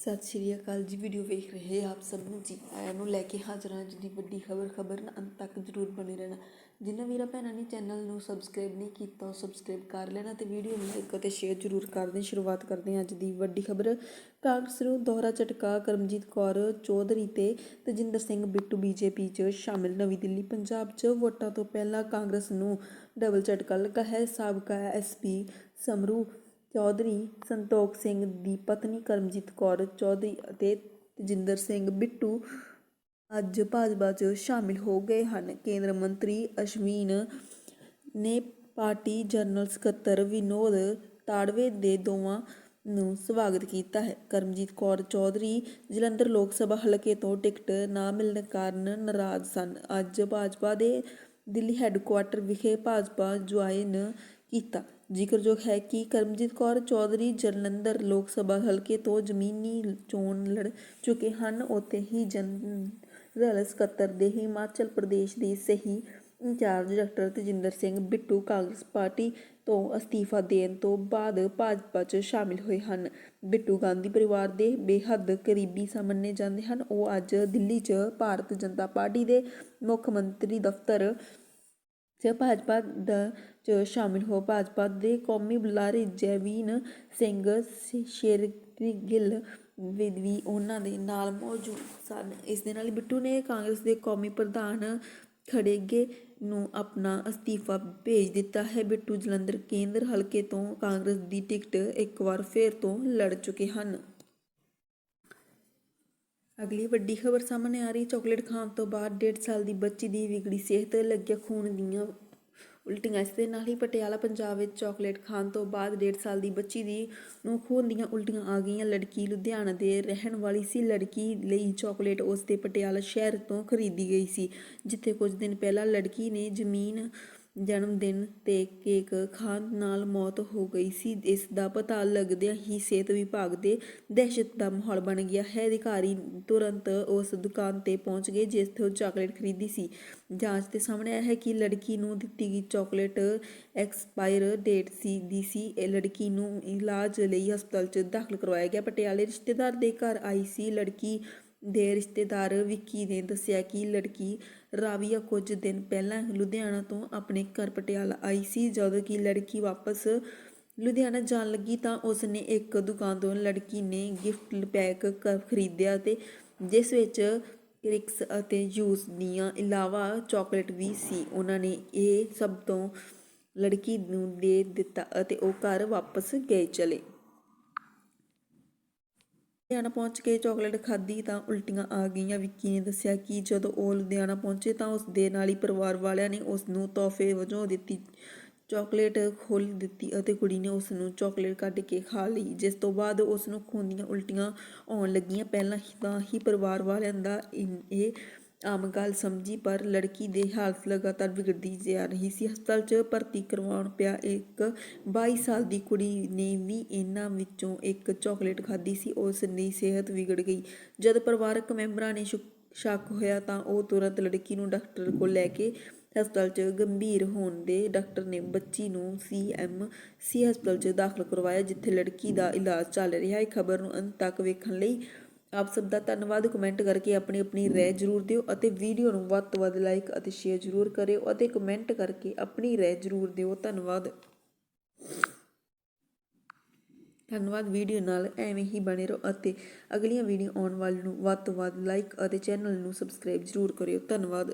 ਸਤਿ ਸ਼੍ਰੀ ਅਕਾਲ ਜੀ ਵੀਡੀਓ ਵੇਖ ਰਹੇ ਆਪ ਸਭ ਨੂੰ ਜੀ। ਆਇਆਂ ਨੂੰ ਲੈ ਕੇ ਹਾਜ਼ਰ ਹਾਂ ਅੱਜ ਦੀ ਵੱਡੀ ਖਬਰ ਖਬਰ ਨਾਲ ਅੰਤ ਤੱਕ ਜ਼ਰੂਰ ਬਣੇ ਰਹਿਣਾ। ਜਿਨ੍ਹਾਂ ਵੀਰਾਂ ਭੈਣਾਂ ਨੇ ਚੈਨਲ ਨੂੰ ਸਬਸਕ੍ਰਾਈਬ ਨਹੀਂ ਕੀਤਾ, ਉਹ ਸਬਸਕ੍ਰਾਈਬ ਕਰ ਲੈਣਾ ਤੇ ਵੀਡੀਓ ਨੂੰ ਲਾਈਕ ਅਤੇ ਸ਼ੇਅਰ ਜ਼ਰੂਰ ਕਰ ਦੇਣ। ਸ਼ੁਰੂਆਤ ਕਰਦੇ ਹਾਂ ਅੱਜ ਦੀ ਵੱਡੀ ਖਬਰ। ਕਾਂਗਰਸ ਨੂੰ ਦੋਹਰਾ ਝਟਕਾ, ਕਰਮਜੀਤ ਕੌਰ ਚੌਧਰੀ ਤੇ ਤਜਿੰਦਰ ਸਿੰਘ ਬਿੱਟੂ ਬੀਜੇਪੀ 'ਚ ਸ਼ਾਮਿਲ। ਨਵੀਂ ਦਿੱਲੀ, ਪੰਜਾਬ 'ਚ ਵੋਟਾਂ ਤੋਂ ਪਹਿਲਾਂ ਕਾਂਗਰਸ ਨੂੰ ਡਬਲ ਝਟਕਾ ਲੱਗਾ ਹੈ। ਸਾਬਕਾ ਐਸਪੀ ਸਮਰੂ ਚੌਧਰੀ ਸੰਤੋਖ ਸਿੰਘ ਦੀ ਪਤਨੀ ਕਰਮਜੀਤ ਕੌਰ ਚੌਧਰੀ ਅਤੇ ਤਜਿੰਦਰ ਸਿੰਘ ਬਿੱਟੂ ਅੱਜ ਭਾਜਪਾ 'ਚ ਸ਼ਾਮਿਲ ਹੋ ਗਏ ਹਨ। ਕੇਂਦਰ ਮੰਤਰੀ ਅਸ਼ਵੀਨ ਨੇ ਪਾਰਟੀ ਜਨਰਲ ਸਕੱਤਰ ਵਿਨੋਦ ਤਾੜਵੇ ਦੇ ਦੋਵਾਂ ਨੂੰ ਸਵਾਗਤ ਕੀਤਾ ਹੈ। ਕਰਮਜੀਤ ਕੌਰ, ਚੌਧਰੀ ਜਲੰਧਰ ਲੋਕ ਸਭਾ ਹਲਕੇ ਤੋਂ ਟਿਕਟ ਨਾ ਮਿਲਣ ਕਾਰਨ ਨਾਰਾਜ਼ ਸਨ। ਅੱਜ ਭਾਜਪਾ ਦੇ ਦਿੱਲੀ ਹੈੱਡਕੁਆਟਰ ਵਿਖੇ ਭਾਜਪਾ ਜੁਆਇਨ ਕੀਤਾ। ਜ਼ਿਕਰਯੋਗ ਹੈ ਕਿ ਕਰਮਜੀਤ ਕੌਰ ਚੌਧਰੀ ਜਲੰਧਰ ਲੋਕ ਸਭਾ ਹਲਕੇ ਤੋਂ ਜ਼ਮੀਨੀ ਚੋਣ ਲੜ ਚੁੱਕੇ ਹਨ। ਉੱਥੇ ਹੀ ਜਨਰਲ ਸਕੱਤਰ ਦੇ ਹਿਮਾਚਲ ਪ੍ਰਦੇਸ਼ ਦੀ ਸਹੀ in charge doctor Tajinder Singh Bittu Congress party ਤੋਂ ਅਸਤੀਫਾ ਦੇਣ ਤੋਂ ਬਾਅਦ ਭਾਜਪਾ 'ਚ ਸ਼ਾਮਿਲ ਹੋਏ ਹਨ। ਬਿੱਟੂ ਗਾਂਧੀ ਪਰਿਵਾਰ ਦੇ ਬੇਹੱਦ ਕਰੀਬੀ ਸਮਝੇ ਜਾਂਦੇ ਹਨ। ਉਹ ਅੱਜ ਦਿੱਲੀ 'ਚ ਭਾਰਤ ਜਨਤਾ ਪਾਰਟੀ ਦੇ ਮੁੱਖ ਮੰਤਰੀ ਦਫ਼ਤਰ 'ਚ ਭਾਜਪਾ ਦਾ 'ਚ ਸ਼ਾਮਿਲ ਹੋ, ਭਾਜਪਾ ਦੇ ਕੌਮੀ ਬੁਲਾਰੇ ਜੈਵੀਨ ਸਿੰਘ ਸ਼ੇਰਗਿੱਲ ਵੀ ਉਹਨਾਂ ਦੇ ਨਾਲ ਮੌਜੂਦ ਸਨ। ਇਸ ਦੇ ਨਾਲ ਬਿੱਟੂ ਨੇ ਕਾਂਗਰਸ ਦੇ ਕੌਮੀ ਪ੍ਰਧਾਨ ਖੜੇਗੇ ਨੂੰ ਆਪਣਾ ਅਸਤੀਫਾ ਭੇਜ ਦਿੱਤਾ ਹੈ। ਬਿੱਟੂ ਜਲੰਧਰ ਕੇਂਦਰ ਹਲਕੇ ਤੋਂ ਕਾਂਗਰਸ ਦੀ ਟਿਕਟ ਇੱਕ ਵਾਰ ਫੇਰ ਤੋਂ ਲੜ ਚੁੱਕੇ ਹਨ। ਅਗਲੀ ਵੱਡੀ ਖਬਰ ਸਾਹਮਣੇ ਆ ਰਹੀ, ਚਾਕਲੇਟ ਖਾਣ ਤੋਂ ਬਾਅਦ 1.5 ਸਾਲ ਦੀ ਬੱਚੀ ਦੀ ਵਿਗੜੀ ਸਿਹਤ ਲੱਗਿਆ ਖੂਨ ਦੀਆਂ ਉਲਟੀਆਂ। ਇਸ ਦੇ ਨਾਲ ਹੀ ਪਟਿਆਲਾ, ਪੰਜਾਬ ਵਿੱਚ ਚਾਕਲੇਟ ਖਾਣ ਤੋਂ ਬਾਅਦ 1.5 ਸਾਲ ਦੀ ਬੱਚੀ ਦੀ ਨੂੰ ਖੂਨ ਦੀਆਂ ਉਲਟੀਆਂ ਆ ਗਈਆਂ। ਲੜਕੀ ਲੁਧਿਆਣਾ ਦੇ ਰਹਿਣ ਵਾਲੀ ਸੀ। ਲੜਕੀ ਲਈ ਚਾਕਲੇਟ ਉਸ ਦੇ ਪਟਿਆਲਾ ਸ਼ਹਿਰ ਤੋਂ ਖਰੀਦੀ ਗਈ ਸੀ, ਜਿੱਥੇ ਕੁਝ ਦਿਨ ਪਹਿਲਾਂ ਲੜਕੀ ਨੇ ਜ਼ਮੀਨ ਜਨਮ ਦਿਨ ਤੇ ਕੇਕ ਖਾਣ ਨਾਲ ਮੌਤ ਹੋ ਗਈ ਸੀ। ਇਸ ਦਾ ਪਤਾ ਲੱਗਦਿਆਂ ਹੀ ਸਿਹਤ ਵਿਭਾਗ ਦੇ ਦਹਿਸ਼ਤ ਦਾ ਮਾਹੌਲ ਬਣ ਗਿਆ। ਹੈ ਅਧਿਕਾਰੀ ਤੁਰੰਤ ਉਸ ਦੁਕਾਨ ਤੇ ਪਹੁੰਚ ਗਏ ਜਿਸ ਤੋਂ ਚਾਕਲੇਟ ਖਰੀਦੀ ਸੀ। ਜਾਂਚ ਤੇ ਸਾਹਮਣੇ ਆਇਆ ਹੈ ਕਿ ਲੜਕੀ ਨੂੰ ਦਿੱਤੀ ਗਈ ਚਾਕਲੇਟ ਐਕਸਪਾਇਰ ਡੇਟ ਸੀ, ਦੀ ਸੀ। ਇਹ ਲੜਕੀ ਨੂੰ ਇਲਾਜ ਲਈ ਹਸਪਤਾਲ 'ਚ ਦਾਖਲ ਕਰਵਾਇਆ ਗਿਆ। ਪਟਿਆਲੇ ਰਿਸ਼ਤੇਦਾਰ ਦੇ ਘਰ ਆਈ ਸੀ। ਲੜਕੀ ਦੇ ਰਿਸ਼ਤੇਦਾਰ ਵਿੱਕੀ ਨੇ ਦੱਸਿਆ ਕਿ ਲੜਕੀ ਰਾਵੀਆ ਕੁਝ ਦਿਨ ਪਹਿਲਾਂ ਲੁਧਿਆਣਾ ਤੋਂ ਆਪਣੇ ਘਰ ਪਟਿਆਲਾ ਆਈ ਸੀ। ਜਦੋਂ ਕਿ ਲੜਕੀ ਵਾਪਸ ਲੁਧਿਆਣਾ ਜਾਣ ਲੱਗੀ ਤਾਂ ਉਸ ਨੇ ਇੱਕ ਦੁਕਾਨ ਤੋਂ ਲੜਕੀ ਨੇ ਗਿਫਟ ਪੈਕ ਖਰੀਦਿਆ ਤੇ ਜਿਸ ਵਿੱਚ ਕ੍ਰਿਕਸ ਅਤੇ ਜੂਸ ਦੀਆਂ ਇਲਾਵਾ ਚਾਕਲੇਟ ਵੀ ਸੀ। ਉਹਨਾਂ ਨੇ ਇਹ ਸਭ ਤੋਂ ਲੜਕੀ ਨੂੰ ਦੇ ਦਿੱਤਾ ਅਤੇ ਉਹ ਘਰ ਵਾਪਸ ਗਏ ਚਲੇ। ਲੁਧਿਆਣਾ ਪਹੁੰਚ ਕੇ ਚਾਕਲੇਟ ਖਾਧੀ ਤਾਂ ਉਲਟੀਆਂ ਆ ਗਈਆਂ। ਵਿੱਕੀ ਨੇ ਦੱਸਿਆ ਕਿ ਜਦੋਂ ਉਹ ਲੁਧਿਆਣਾ ਪਹੁੰਚੇ ਤਾਂ ਉਸ ਦੇ ਨਾਲ ਹੀ ਪਰਿਵਾਰ ਵਾਲਿਆਂ ਨੇ ਉਸ ਨੂੰ ਤੋਹਫੇ ਵਜੋਂ ਦਿੱਤੀ, ਚਾਕਲੇਟ ਖੋਲ ਦਿੱਤੀ ਅਤੇ ਕੁੜੀ ਨੇ ਉਸ ਨੂੰ ਚਾਕਲੇਟ ਕੱਢ ਕੇ ਖਾ ਲਈ, ਜਿਸ ਤੋਂ ਬਾਅਦ ਉਸ ਨੂੰ ਖੂਨ ਦੀਆਂ ਉਲਟੀਆਂ ਆਉਣ ਲੱਗੀਆਂ। ਪਹਿਲਾਂ ਹੀ ਤਾਂ ਹੀ ਪਰਿਵਾਰ ਵਾਲਿਆਂ ਦਾ ਇਹ ਆਮ ਗੱਲ ਸਮਝੀ, ਪਰ ਲੜਕੀ ਦੀ ਹਾਲਤ ਲਗਾਤਾਰ ਵਿਗੜਦੀ ਜਾ ਰਹੀ ਸੀ। ਹਸਪਤਾਲ 'ਚ ਭਰਤੀ ਕਰਵਾਉਣ ਪਿਆ ਇੱਕ 22 ਸਾਲ ਦੀ ਕੁੜੀ ਨੇ ਵੀ ਇਹਨਾਂ ਵਿੱਚੋਂ ਇੱਕ ਚਾਕਲੇਟ ਖਾਧੀ ਸੀ। ਉਸ ਦੀ ਸਿਹਤ ਵਿਗੜ ਗਈ। ਜਦ ਪਰਿਵਾਰਕ ਮੈਂਬਰਾਂ ਨੇ ਸ਼ੁਕ- ਸ਼ੱਕ ਹੋਇਆ ਤਾਂ ਉਹ ਤੁਰੰਤ ਲੜਕੀ ਨੂੰ ਡਾਕਟਰ ਕੋਲ ਲੈ ਕੇ ਹਸਪਤਾਲ 'ਚ ਗੰਭੀਰ ਹੋਣ ਦੇ ਡਾਕਟਰ ਨੇ ਬੱਚੀ ਨੂੰ ਸੀਐਮ ਸੀ ਹਸਪਤਾਲ 'ਚ ਦਾਖਲ ਕਰਵਾਇਆ, ਜਿੱਥੇ ਲੜਕੀ ਦਾ ਇਲਾਜ ਚੱਲ ਰਿਹਾ ਹੈ। ਖਬਰ ਨੂੰ ਅੰਤ ਤੱਕ ਵੇਖਣ ਲਈ ਆਪ ਸਭ ਦਾ ਧੰਨਵਾਦ। ਕਮੈਂਟ ਕਰਕੇ ਆਪਣੀ ਆਪਣੀ ਰਾਏ ਜ਼ਰੂਰ ਦਿਓ ਅਤੇ ਵੀਡੀਓ ਨੂੰ ਵੱਧ ਤੋਂ ਵੱਧ ਲਾਈਕ ਅਤੇ ਸ਼ੇਅਰ ਜ਼ਰੂਰ ਕਰਿਓ ਅਤੇ ਕਮੈਂਟ ਕਰਕੇ ਆਪਣੀ ਰਾਏ ਜ਼ਰੂਰ ਦਿਓ। ਧੰਨਵਾਦ। ਧੰਨਵਾਦ। ਵੀਡੀਓ ਨਾਲ ਐਵੇਂ ਹੀ ਬਣੇ ਰਹੋ ਅਤੇ ਅਗਲੀਆਂ ਵੀਡੀਓ ਆਉਣ ਵਾਲੀ ਨੂੰ ਵੱਧ ਤੋਂ ਵੱਧ ਲਾਈਕ ਅਤੇ ਚੈਨਲ ਨੂੰ ਸਬਸਕ੍ਰਾਈਬ ਜ਼ਰੂਰ ਕਰਿਓ। ਧੰਨਵਾਦ।